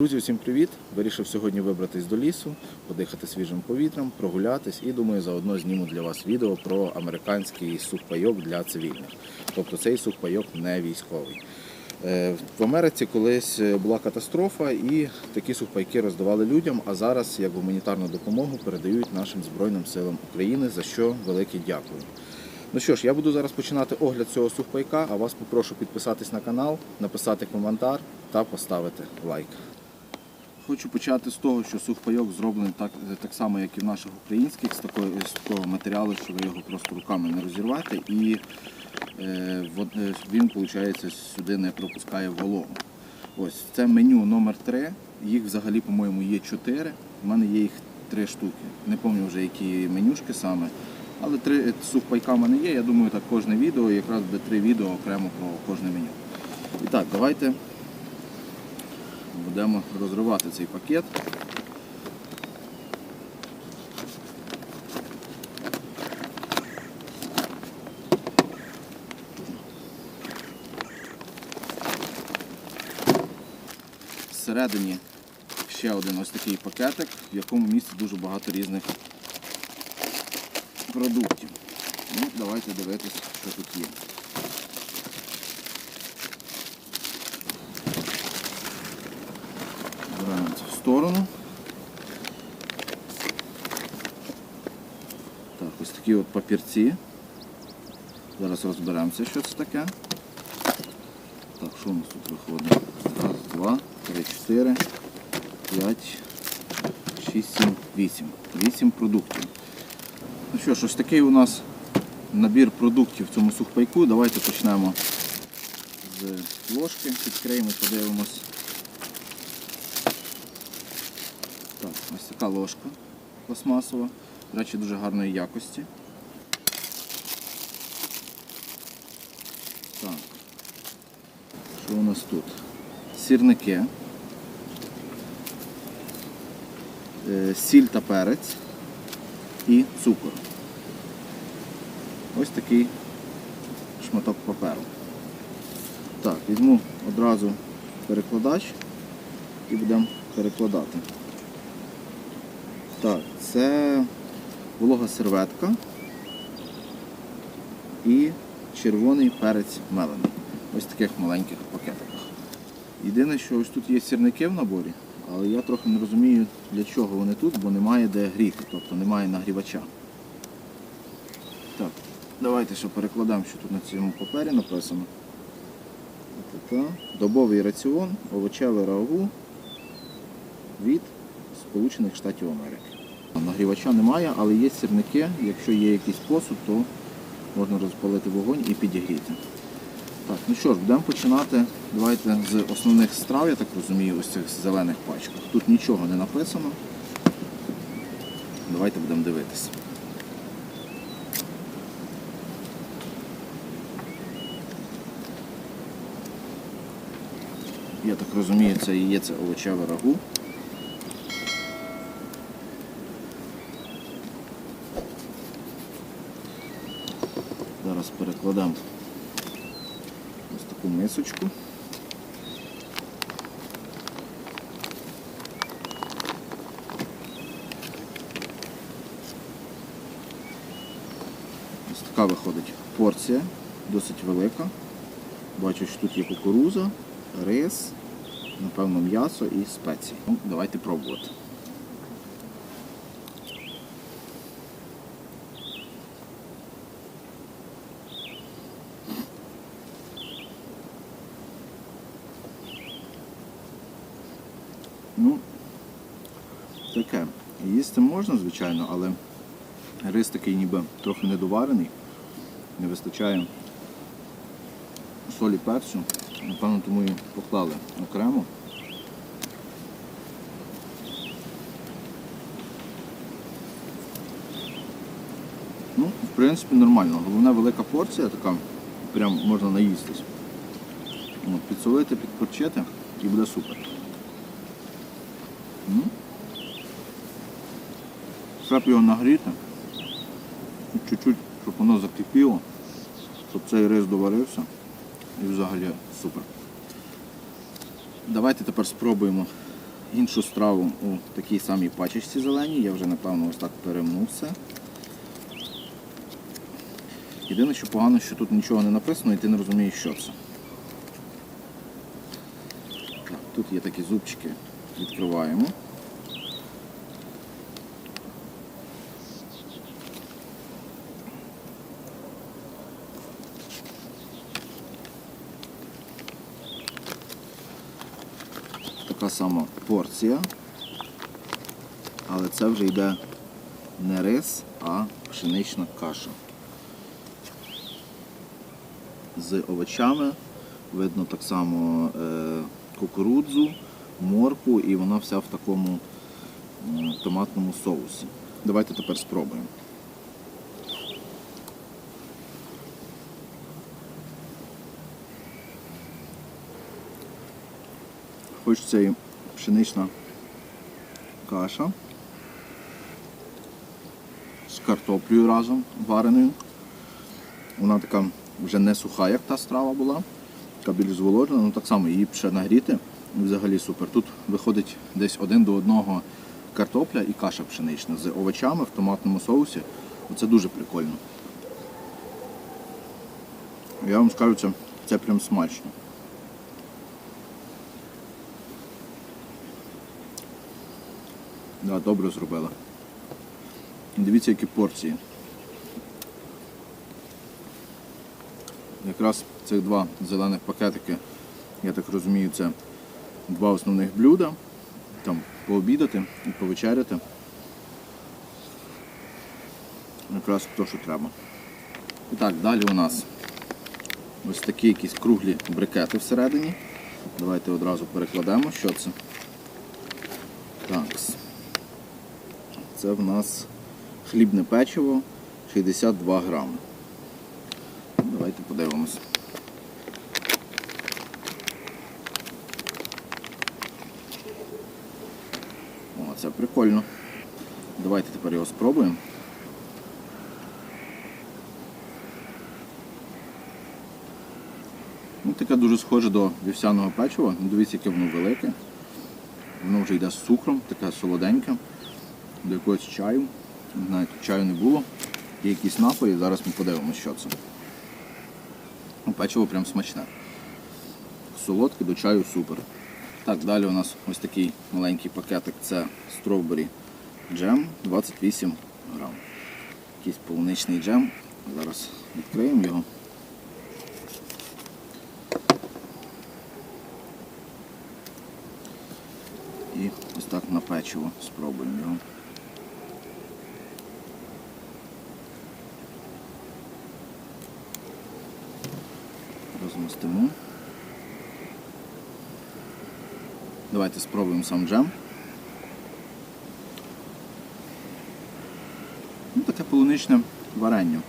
Друзі, всім привіт! Вирішив сьогодні вибратись до лісу, подихати свіжим повітрям, прогулятись і думаю, заодно зніму для вас відео про американський сухпайок для цивільних. Тобто цей сухпайок не військовий. Е, В Америці колись була катастрофа і такі сухпайки роздавали людям, а зараз як гуманітарну допомогу передають нашим Збройним силам України, за що велике дякую. Ну що ж, я буду зараз починати огляд цього сухпайка, а вас попрошу підписатись на канал, написати коментар та поставити лайк. Хочу почати з того, що сухпайок зроблений так, так само, як і в наших українських, з такого, з такого матеріалу, що ви його просто руками не розірвете, і е, е, він, виходить, сюди не пропускає вологу. Ось це меню номер 3 Їх взагалі, по-моєму, є 4. У мене є їх 3 штуки. Не пам'ятаю вже, які менюшки саме. Але три сухпайка в мене є. Я думаю, так кожне відео, якраз буде три відео окремо про кожне меню. І так, давайте будемо розривати цей пакет. Всередині ще один ось такий пакетик, в якому містить дуже багато різних продуктів. Ну, давайте дивитися, що тут є. Збираємо це в сторону. Так, ось такі от папірці. Зараз розберемося, що це таке. Так, що у нас тут виходить? Раз, два, три, чотири, п'ять, шість, сім, вісім. Вісім продуктів. Ну що ж, ось такий у нас набір продуктів в цьому сухпайку. Давайте почнемо з ложки, відкриємо, подивимось. Так, ось така ложка пластмасова. До речі, дуже гарної якості. Так. Що у нас тут? Сірники. Е, Сіль та перець і цукор. Ось такий шматок паперу. Так, візьму одразу перекладач і будемо перекладати. Так, це волога серветка і червоний перець мелений. Ось в таких маленьких пакетиках. Єдине, що ось тут є сірники в наборі, але я трохи не розумію, для чого вони тут, бо немає де гріти, тобто немає нагрівача. Так, давайте ще перекладемо, що тут на цьому папері написано. Добовий раціон, овочеве рагу від Сполучених Штатів Америки. Нагрівача немає, але є сірники. Якщо є якийсь посуд, то можна розпалити вогонь і підігріти. Так, ну що ж, будемо починати. Давайте з основних страв, я так розумію, ось цих зелених пачках. Тут нічого не написано. Давайте будемо дивитися. Я так розумію, це і є це овочеве рагу. Зараз перекладемо ось таку мисочку. Ось така виходить порція, досить велика. Бачу, що тут є кукуруза, рис, напевно, м'ясо і спеції. Ну, давайте пробувати. Ну, таке. Їсти можна, звичайно, але рис такий ніби трохи недоварений. Не вистачає солі перцю. Напевно, тому і поклали окремо. Ну, в принципі, нормально. Головне велика порція така, прям можна наїстись. Підсолити, підперчити і буде супер. Треба його нагріти. Чуть-чуть, щоб воно закипіло, щоб цей рис доварився. І взагалі супер. Давайте тепер спробуємо іншу страву у такій самій пачечці зеленій. Я вже напевно ось так перемнув все. Єдине, що погано, що тут нічого не написано і ти не розумієш, що це. Тут є такі зубчики, відкриваємо. Така сама порція, але це вже йде не рис, а пшенична каша. З овочами, видно так само е, кукурудзу, морку і вона вся в такому м, томатному соусі. Давайте тепер спробуємо. Хочеться і пшенична каша з картоплею разом вареною. Вона така вже не суха, як та страва була, така більш зволожена, ну так само її ще нагріти. Взагалі супер. Тут виходить десь один до одного картопля і каша пшенична з овочами в томатному соусі. Оце дуже прикольно. Я вам скажу, це, це прям смачно. Да, добре зробила. Дивіться, які порції. Якраз цих два зелених пакетики, я так розумію, це два основних блюда. Там пообідати і повечеряти. Якраз то, що треба. І так, далі у нас ось такі якісь круглі брикети всередині. Давайте одразу перекладемо, що це. Так. Це в нас хлібне печиво 62 грами. Давайте подивимось. О, це прикольно. Давайте тепер його спробуємо. Ну, таке дуже схоже до вівсяного печива. Ну, Дивіться, яке воно велике. Воно вже йде з цукром, таке солоденьке, до якогось чаю. Не знаю, тут чаю не було. Є якісь напої, зараз ми подивимося, що це. Ну, Печиво прям смачне. Солодке до чаю супер. Так, далі у нас ось такий маленький пакетик це стровбері джем 28 грам. Якийсь полуничний джем. Зараз відкриємо його. І ось так на печиво спробуємо його. Розмістимо. Давайте спробуємо сам джем. Ну, таке полуничне варення.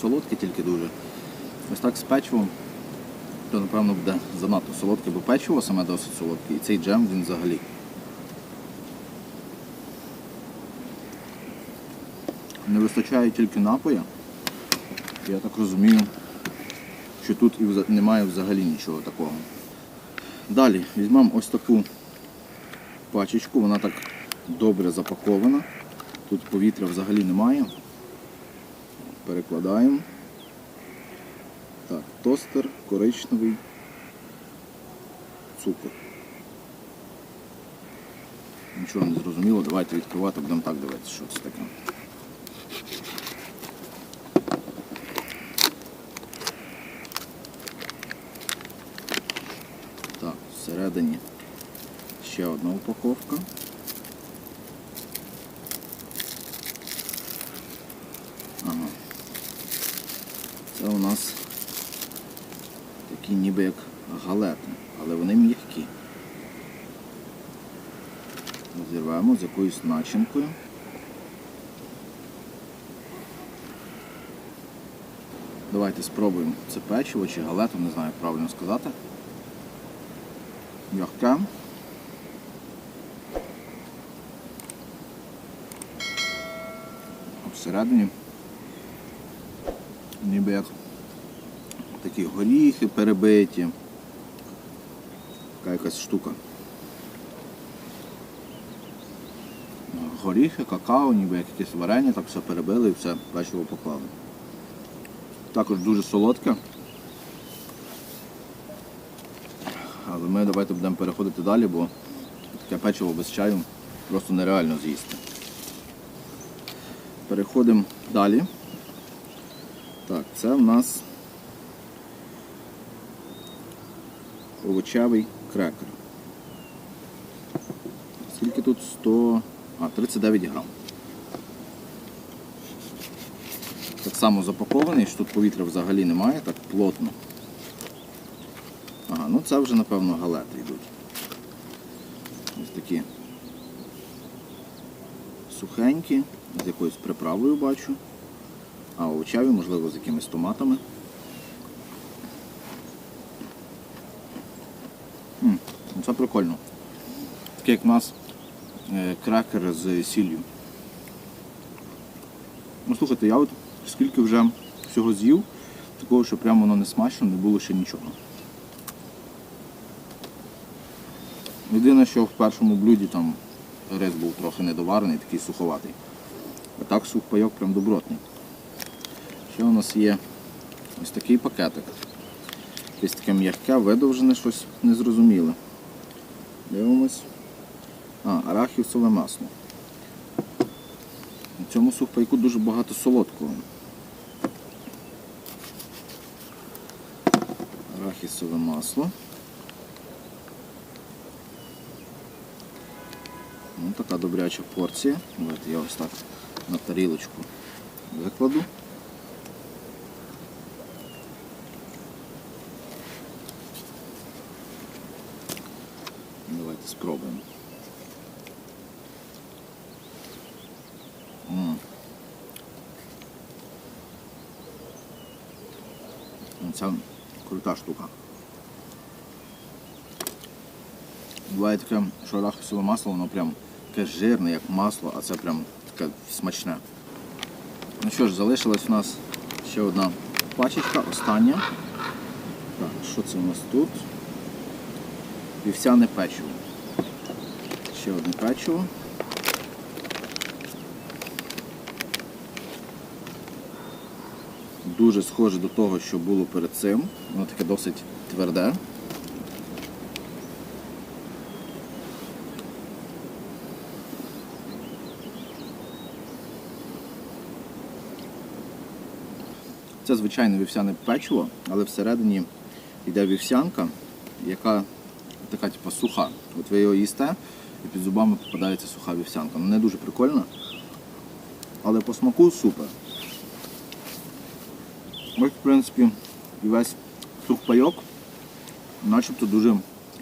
Солодке тільки дуже. Ось так з печивом, то напевно буде занадто солодке, бо печиво саме досить солодке. І цей джем він взагалі. Не вистачає тільки напоя. Я так розумію, що тут немає взагалі нічого такого. Далі візьмемо ось таку пачечку, вона так добре запакована. Тут повітря взагалі немає. Перекладаємо. Так, тостер, коричневий, цукор. Нічого не зрозуміло, давайте відкривати, будемо так дивитися, що це таке. Так, всередині ще одна упаковка. Ага. Це у нас такі ніби як галети, але вони м'які. Розірвемо з якоюсь начинкою. Давайте спробуємо це печиво чи галету, не знаю, як правильно сказати. А Всередині ніби як такі горіхи перебиті. Така якась штука. Горіхи, какао, ніби як якесь варення, так все перебили і все, печиво поклали. Також дуже солодке. Але ми давайте будемо переходити далі, бо таке печиво без чаю просто нереально з'їсти. Переходимо далі. Так, це в нас овочевий крекер. Скільки тут 100... А, 39 грам. Так само запакований, що тут повітря взагалі немає, так плотно. Ага, ну це вже напевно галети йдуть. Ось такі сухенькі, з якоюсь приправою бачу. А овочеві, можливо, з якимись томатами. М, ну Це прикольно. Таке як в нас е, з сіллю. Ну слухайте, я от скільки вже всього з'їв, такого, що прямо воно не смачно, не було ще нічого. Єдине, що в першому блюді там рис був трохи недоварений, такий суховатий. А так сухпайок прям добротний. Ще у нас є ось такий пакетик. Якесь таке м'яке, видовжене щось незрозуміле. Дивимось. А, арахісове масло. У цьому сухпайку дуже багато солодкого. Арахісове масло. Ну, така добряча порція. Давайте я ось так на тарілочку викладу. Давайте спробуємо. М. Ну, Це крута штука. Буває таке, що арахісове масло, воно прям таке жирне, як масло, а це прям таке смачне. Ну що ж, залишилась у нас ще одна пачечка, остання. Так, що це у нас тут? Вівсяне печиво. Ще одне печиво. Дуже схоже до того, що було перед цим. Воно таке досить тверде. Це звичайне вівсяне печиво, але всередині йде вівсянка, яка така типу, суха. От ви його їсте і під зубами попадається суха вівсянка. Ну, не дуже прикольно, але по смаку супер. Ось, в принципі, і весь сухпайок, начебто дуже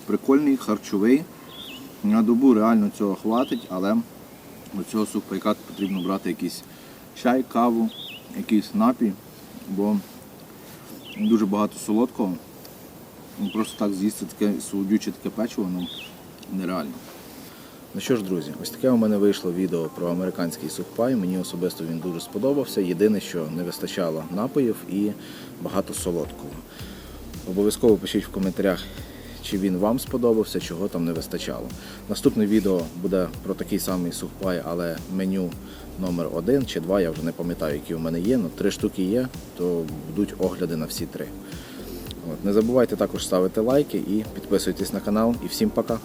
прикольний, харчовий. На добу реально цього хватить, але до цього сухпайка потрібно брати якийсь чай, каву, якийсь напій, бо дуже багато солодкого. Ну, Просто так з'їсти таке солодюче таке печиво, ну нереально. Ну що ж, друзі, ось таке у мене вийшло відео про американський сухпай. Мені особисто він дуже сподобався. Єдине, що не вистачало напоїв і багато солодкого. Обов'язково пишіть в коментарях, чи він вам сподобався, чого там не вистачало. Наступне відео буде про такий самий сухпай, але меню номер один чи два, я вже не пам'ятаю, які у мене є. але три штуки є, то будуть огляди на всі три. От, не забувайте також ставити лайки і підписуйтесь на канал. І всім пока!